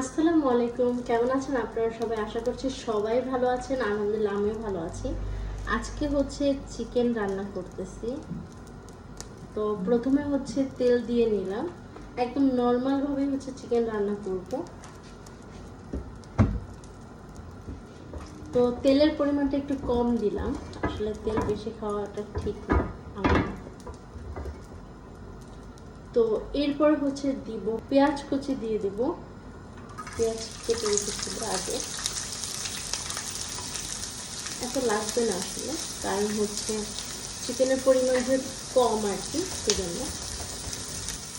আসসালামু আলাইকুম। কেমন আছেন আপনারা সবাই? আশা করছি সবাই ভালো আছেন। আলহামদুলিল্লাহ, আমিও ভালো আছি। আজকে হচ্ছে চিকেন রান্না করতেছি। তো প্রথমে হচ্ছে তেল দিয়ে নিলাম। একদম নর্মালভাবে হচ্ছে চিকেন রান্না করব। তো তেলের পরিমাণটা একটু কম দিলাম। আসলে তেল বেশি খাওয়াটা ঠিক না তো এরপর হচ্ছে দিব পেঁয়াজ কুচি দিয়ে দিব। পেঁয়াজ কেটে রেখেছিল আগে। এত লাগবে না আসলে, কারণ হচ্ছে চিকেনের পরিমাণ যে কম আর কি, সেজন্য।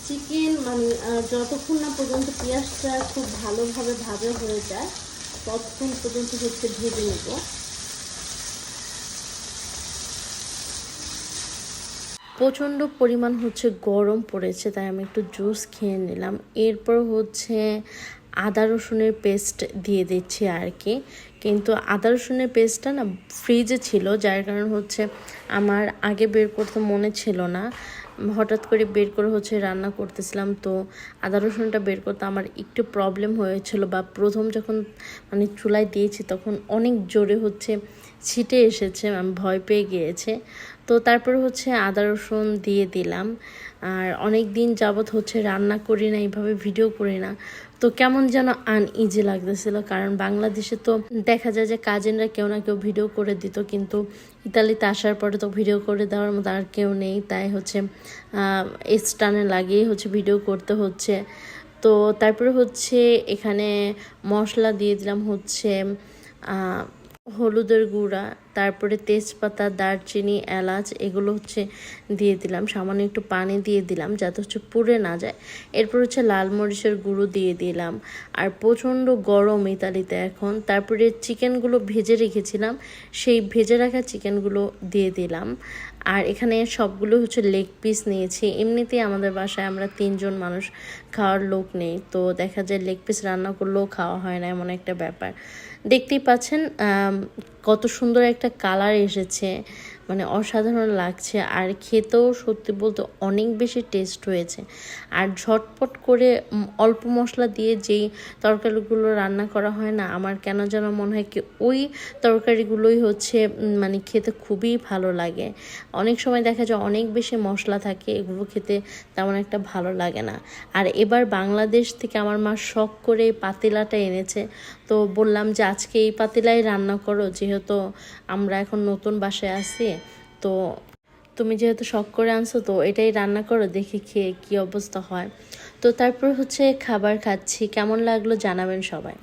চিকেন মানে যতক্ষণ না পর্যন্ত পেঁয়াজটা খুব ভালোভাবে ভাজা হয়ে যায়, ততক্ষণ পর্যন্ত হচ্ছে ভেজে নেব। প্রচণ্ড পরিমাণ হচ্ছে গরম পড়েছে, তাই আমি একটু জুস খেয়ে নিলাম। এরপর হচ্ছে আদা রসুনের পেস্ট দিয়ে দিচ্ছি আর কি। কিন্তু আদা রসুনের পেস্টটা না ফ্রিজে ছিল, যার কারণে হচ্ছে আমার আগে বের করতে মনে ছিল না। হঠাৎ করে বের করে হচ্ছে রান্না করতেছিলাম, তো আদা রসুনটা বের করতে আমার একটু প্রবলেম হয়েছিল বা প্রথম যখন মানে চুলায় দিয়েছি তখন অনেক জোরে হচ্ছে ছিটে এসেছে, আমি ভয় পেয়ে গিয়েছে। তো তারপরে হচ্ছে আদা, রসুন দিয়ে দিলাম। আর অনেক দিন যাবৎ হচ্ছে রান্না করি না, এইভাবে ভিডিও করি না। তো কেমন যেন আনইজি লাগতেছিল, কারণ বাংলাদেশে তো দেখা যায় যে কাজিনরা কেউ না কেউ ভিডিও করে দিত, কিন্তু ইতালিতে আসার পরে তো ভিডিও করে দেওয়ার মতো আর কেউ নেই। তাই হচ্ছে স্টানে লাগিয়ে হচ্ছে ভিডিও করতে হচ্ছে। তো তারপরে হচ্ছে এখানে মশলা দিয়ে দিলাম হচ্ছে হলুদের গুঁড়া। তারপরে তেজপাতা, দারচিনি, এলাচ এগুলো হচ্ছে দিয়ে দিলাম। সামান্য একটু পানি দিয়ে দিলাম যাতে হচ্ছে পুড়ে না যায়। এরপর হচ্ছে লাল মরিচের গুঁড়ো দিয়ে দিলাম। আর প্রচণ্ড গরম ইতালিতে এখন। তারপরে চিকেনগুলো ভেজে রেখেছিলাম। সেই ভেজে রাখা চিকেনগুলো দিয়ে দিলাম। আর এখানে সবগুলো হচ্ছে লেগ পিস নিয়েছি। এমনিতেই আমাদের বাসায় আমরা তিনজন মানুষ খাওয়ার লোক নেই। তো দেখা যায় লেগ পিস রান্না করলেও খাওয়া হয় না, এমন একটা ব্যাপার। দেখতেই পাচ্ছেন কত সুন্দর একটা কালার এসেছে। মানে অসাধারণ লাগছে। আর খেতেও সত্যি বলতে অনেক বেশি টেস্ট হয়েছে। আর ঝটপট করে অল্প মশলা দিয়ে যেই তরকারিগুলো রান্না করা হয় না, আমার কেন যেন মনে হয় কি ওই তরকারিগুলোই হচ্ছে মানে খেতে খুবই ভালো লাগে। অনেক সময় দেখা যায় অনেক বেশি মশলা থাকে, এগুলো খেতে তেমন একটা ভালো লাগে না। আর এবার বাংলাদেশ থেকে আমার মা শখ করে এই পাতিলাটা এনেছে। তো বললাম যে, আজকে এই পাতিলাই রান্না করো, যেহেতু আমরা এখন নতুন বাসায় আছি তো তুমি যেহেতু শখ করে আনছো, তো এটাই রান্না করো, দেখি খেয়ে কি অবস্থা হয়। তো তারপর হচ্ছে খাবার খাচ্ছি, কেমন লাগল জানাবেন সবাই।